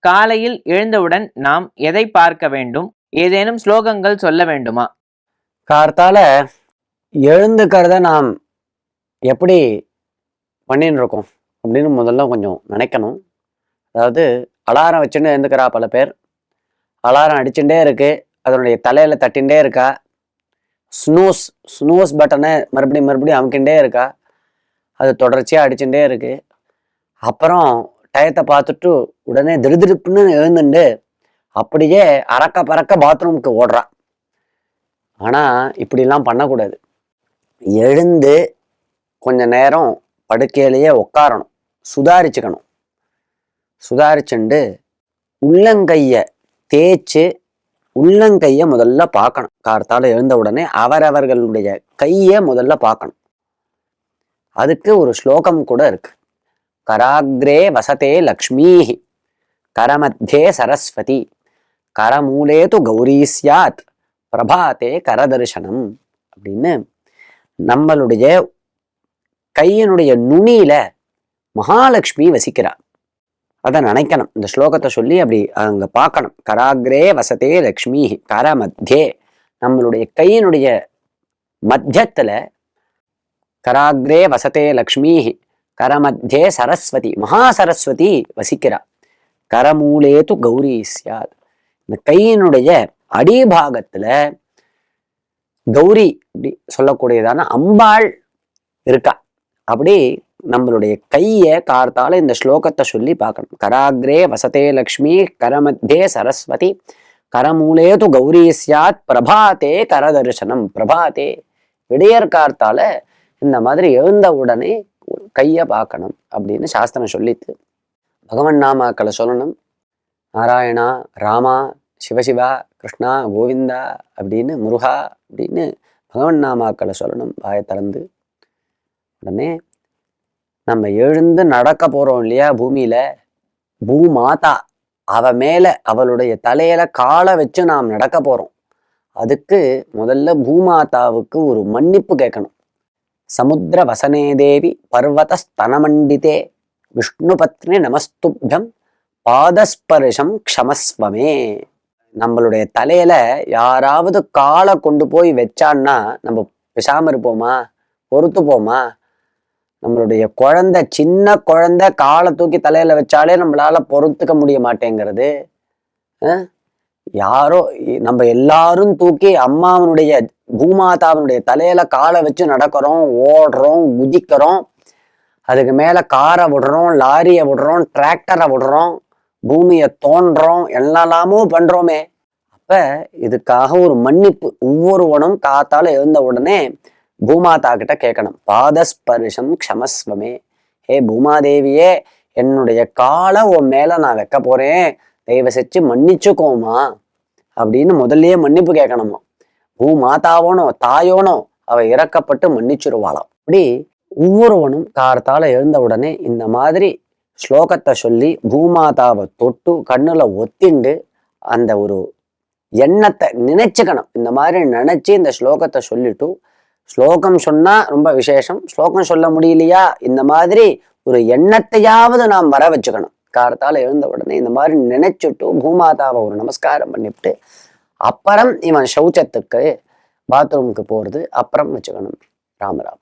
காலையில் எழுந்தவுடன் நாம் எதை பார்க்க வேண்டும்? ஏதேனும் ஸ்லோகங்கள் சொல்ல வேண்டுமா? கார்த்தால எழுந்துக்கிறத நாம் எப்படி பண்ணின்னு இருக்கோம் அப்படின்னு முதல்ல கொஞ்சம் நினைக்கணும். அதாவது அலாரம் வச்சுட்டு எழுந்துக்கிறா பல பேர். அலாரம் அடிச்சுட்டே இருக்கு. அதனுடைய தலையில தட்டின்டே இருக்கா. ஸ்னூஸ் ஸ்னூஸ் பட்டனை மறுபடியும் மறுபடியும் அமுக்கிண்டே இருக்கா. அது தொடர்ச்சியாக அடிச்சுட்டே இருக்கு. அப்புறம் டயத்தை பார்த்துட்டு உடனே திருதிருப்புன்னு எழுந்துண்டு அப்படியே அறக்க பறக்க பாத்ரூமுக்கு ஓடுறான் ஆனால் இப்படிலாம் பண்ணக்கூடாது. எழுந்து கொஞ்ச நேரம் படுக்கையிலேயே உட்காரணும் சுதாரிச்சுக்கணும். சுதாரிச்சுண்டு உள்ளங்கையை தேய்ச்சி உள்ளங்கையை முதல்ல பார்க்கணும். கார்த்தால் எழுந்த உடனே அவரவர்களுடைய கையை முதல்ல பார்க்கணும். அதுக்கு ஒரு ஸ்லோகம் கூட இருக்குது கராக்ரே வசதே லக்ஷ்மீஹி. கரமத்தியே சரஸ்வதி. கரமூலே து கௌரி சியாத் பிரபாத்தே கரதர்சனம் அப்படின்னு நம்மளுடைய கையினுடைய நுனியில மகாலட்சுமி வசிக்கிறார். அதை நினைக்கணும். இந்த ஸ்லோகத்தை சொல்லி அப்படி அங்கே பார்க்கணும். கராகிரே வசதே லக்ஷ்மி கர மத்தியே நம்மளுடைய கையினுடைய மத்தியத்தில் கராகிரே வசதே லக்ஷ்மி கரமத்தியே சரஸ்வதி மகா சரஸ்வதி வசிக்கிறா. கரமூலே து கௌரி சியாத் இந்த கையினுடைய அடிபாகத்துல கௌரி அப்படி சொல்லக்கூடியதான அம்பாள் இருக்கா. அப்படி நம்மளுடைய கையை கார்த்தால இந்த ஸ்லோகத்தை சொல்லி பார்க்கணும். கராக்ரே வசதே லக்ஷ்மி கரமத்தியே சரஸ்வதி கரமூலே து கௌரி சியாத் பிரபாத்தே கரதர்சனம் பிரபாத்தே விடையற்கார்த்தால இந்த மாதிரி எழுந்த உடனே கையை பார்க்கணும் அப்படின்னு சாஸ்திரம் சொல்லித்து பகவன் நாமாக்களை சொல்லணும். நாராயணா ராமா சிவசிவா கிருஷ்ணா கோவிந்தா அப்படின்னு முருகா அப்படின்னு பகவன் நாமாக்களை சொல்லணும் வாயை திறந்து. உடனே நம்ம எழுந்து நடக்க போகிறோம் இல்லையா பூமியில்? பூமாதா அவ மேலே அவளுடைய தலையில காலை வச்சு நாம் நடக்க போகிறோம் அதுக்கு முதல்ல பூமாதாவுக்கு ஒரு மன்னிப்பு கேட்கணும். சமுத்திர வசனே தேவி பர்வத ஸ்தனமண்டிதே விஷ்ணு பத்னி நமஸ்துப்யம் பாதஸ்பர்ஷம் க்ஷமஸ்வமே. நம்மளுடைய தலையில யாராவது காலை கொண்டு போய் வச்சான்னா நம்ம பேசாம இருப்போமா? பொறுத்து போமா? நம்மளுடைய குழந்தை சின்ன குழந்தை காலை தூக்கி தலையில வச்சாலே நம்மளால பொறுத்துக்க முடிய மாட்டேங்கிறது. யாரோ நம்ம எல்லாரும் தூக்கி அம்மாவனுடைய பூமாதாவினுடைய தலையில காலை வச்சு நடக்கிறோம் ஓடுறோம் குதிக்கிறோம். அதுக்கு மேல காரை விடுறோம் லாரியை விடுறோம் டிராக்டரை விடுறோம் பூமியை தோன்றோம் எல்லாலாமோ பண்றோமே. அப்ப இதுக்காக ஒரு மன்னிப்பு ஒவ்வொருவனும் காத்தால எழுந்த உடனே பூமாதா கிட்ட கேட்கணும். பாதஸ்பரிஷம் க்ஷமஸ்வமே. ஹே பூமாதேவியே என்னுடைய காலை உன் மேல நான் வைக்க போறேன். தயவு செஞ்சு மன்னிச்சுக்கோமா அப்படின்னு முதல்லயே மன்னிப்பு கேட்கணுமா? பூமாதாவோனோ தாயோனோ அவ இறக்கப்பட்டு மன்னிச்சிருவாளாம். அப்படி ஒவ்வொருவனும் கார்த்தால எழுந்த உடனே இந்த மாதிரி ஸ்லோகத்தை சொல்லி பூமாதாவை தொட்டு கண்ணுல ஒத்திண்டு அந்த ஒரு எண்ணத்தை நினைச்சுக்கணும். இந்த மாதிரி நினைச்சு இந்த ஸ்லோகத்தை சொல்லிட்டு ஸ்லோகம் சொன்னா ரொம்ப விசேஷம். ஸ்லோகம் சொல்ல முடியலையா? இந்த மாதிரி ஒரு எண்ணத்தையாவது நாம் வர வச்சுக்கணும். காரத்தால் எழுந்த உடனே இந்த மாதிரி நினைச்சுட்டு பூமாதாவை ஒரு நமஸ்காரம் பண்ணிவிட்டு அப்புறம் இவன் சௌச்சத்துக்கு பாத்ரூமுக்கு போறது அப்புறம் வச்சுக்கணும். ராமராம்.